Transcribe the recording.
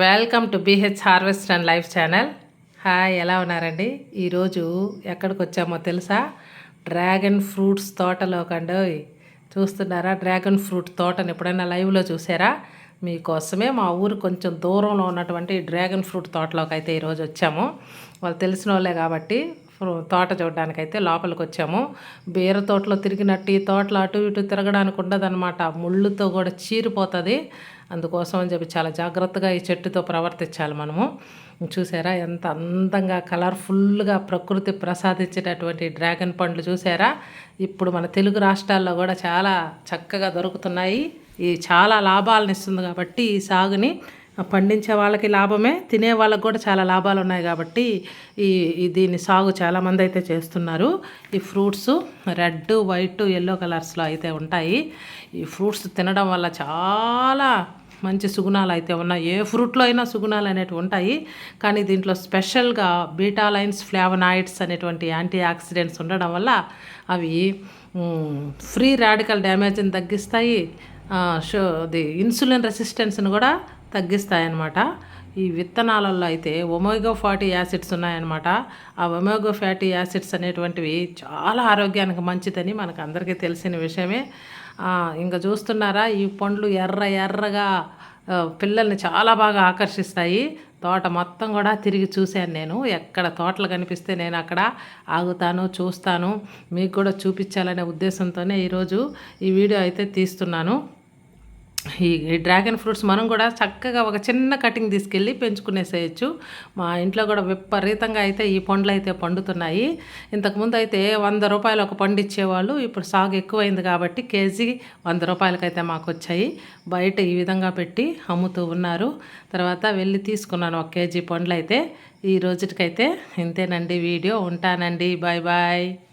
Welcome to BH harvest and life channel hi ఎలా ఉన్నారండి? ఈరోజు ఎక్కడికి వచ్చామో తెలుసా? డ్రాగన్ ఫ్రూట్స్ తోటలో కండి చూస్తున్నారా? డ్రాగన్ ఫ్రూట్ తోటని ఎప్పుడైనా లైవ్లో చూసారా? మీకోసమే మా ఊరు కొంచెం దూరంలో ఉన్నటువంటి డ్రాగన్ ఫ్రూట్ తోటలోకి అయితే ఈరోజు వచ్చాము. వాళ్ళు తెలిసిన వాళ్ళే కాబట్టి తోట చూడడానికైతే లోపలికి వచ్చాము బీర తోటలో తిరిగినట్టు ఈ తోటలో అటు ఇటు తిరగడానికి ఉండదన్నమాట. ముళ్ళుతో కూడా చీరిపోతుంది. అందుకోసం అని చెప్పి చాలా జాగ్రత్తగా ఈ చెట్టుతో ప్రవర్తించాలి మనము. చూసారా ఎంత అందంగా కలర్ఫుల్గా ప్రకృతి ప్రసాదించేటటువంటి డ్రాగన్ పండ్లు చూసారా? ఇప్పుడు మన తెలుగు రాష్ట్రాల్లో కూడా చాలా చక్కగా దొరుకుతున్నాయి. ఇది చాలా లాభాలను ఇస్తుంది కాబట్టి ఈ సాగుని పండించే వాళ్ళకి లాభమే తినే వాళ్ళకి కూడా చాలా లాభాలు ఉన్నాయి కాబట్టి ఈ దీన్ని సాగు చాలామంది అయితే చేస్తున్నారు. ఈ ఫ్రూట్స్ రెడ్ వైట్ ఎల్లో కలర్స్లో అయితే ఉంటాయి. ఈ ఫ్రూట్స్ తినడం వల్ల చాలా మంచి సుగుణాలు అయితే ఉన్నాయి. ఏ ఫ్రూట్లో అయినా సుగుణాలు అనేటివి ఉంటాయి. కానీ దీంట్లో స్పెషల్గా బీటాలైన్స్ ఫ్లావనాయిడ్స్ అనేటువంటి యాంటీ ఆక్సిడెంట్స్ ఉండడం వల్ల అవి ఫ్రీ రాడికల్ డ్యామేజ్ని తగ్గిస్తాయి. షో అది ఇన్సులిన్ రెసిస్టెన్స్ని కూడా తగ్గిస్తాయన్నమాట. ఈ విత్తనాలలో అయితే ఒమేగో ఫ్యాటీ యాసిడ్స్ ఉన్నాయన్నమాట. ఆ ఒమేగో ఫ్యాటీ యాసిడ్స్ అనేటువంటివి చాలా ఆరోగ్యానికి మంచిదని మనకు అందరికీ తెలిసిన విషయమే. ఇంకా చూస్తున్నారా ఈ పండ్లు ఎర్ర ఎర్రగా పిల్లల్ని చాలా బాగా ఆకర్షిస్తాయి. తోట మొత్తం కూడా తిరిగి చూశాను నేను. ఎక్కడ తోటలు కనిపిస్తే నేను అక్కడ ఆగుతాను చూస్తాను. మీకు కూడా చూపించాలనే ఉద్దేశంతోనే ఈరోజు ఈ వీడియో అయితే తీస్తున్నాను. ఈ డ్రాగన్ ఫ్రూట్స్ మనం కూడా చక్కగా ఒక చిన్న కటింగ్ తీసుకెళ్ళి పెంచుకునేసేయచ్చు. మా ఇంట్లో కూడా విపరీతంగా అయితే ఈ పండ్లు అయితే పండుతున్నాయి. ఇంతకుముందు అయితే వంద రూపాయలు ఒక పండు ఇచ్చేవాళ్ళు ఇప్పుడు సాగు ఎక్కువైంది కాబట్టి కేజీ వంద రూపాయలకైతే మాకు వచ్చాయి. బయట ఈ విధంగా పెట్టి అమ్ముతూ ఉన్నారు. తర్వాత వెళ్ళి తీసుకున్నాను ఒక కేజీ పండ్లు అయితే ఈ రోజుకైతే ఇంతేనండి వీడియో. ఉంటానండి. Bye bye.